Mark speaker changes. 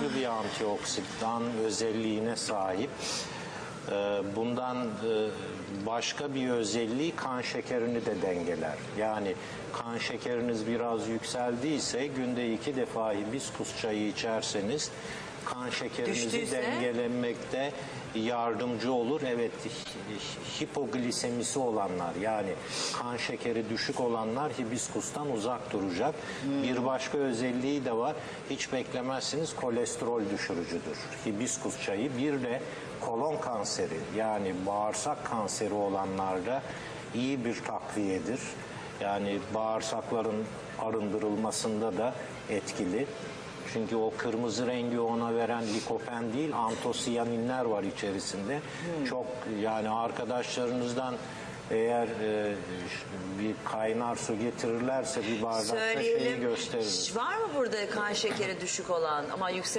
Speaker 1: güçlü bir antioksidan özelliğine sahip. Ee, Bundan e, başka bir özelliği kan şekerini de dengeler. Yani kan şekeriniz biraz yükseldiyse günde iki defa hibiskus çayı içerseniz kan şekerinizi
Speaker 2: Düştüyse?
Speaker 1: dengelenmekte yardımcı olur. Evet hi- hipoglisemisi olanlar yani kan şekeri düşük olanlar hibiskustan uzak duracak. Bir başka özelliği de var. Hiç beklemezsiniz kolesterol düşürücüdür. Hibiskus çayı bir de kolon kanseri yani bağırsak kanseri olanlarda iyi bir takviyedir. Yani bağırsakların arındırılmasında da etkili. Çünkü o kırmızı rengi ona veren likopen değil, antosiyaninler var içerisinde. Çok yani arkadaşlarınızdan eğer e, bir kaynar su getirirlerse bir bardakta şeyi gösterir.
Speaker 2: Var mı burada kan şekeri düşük olan ama yüksek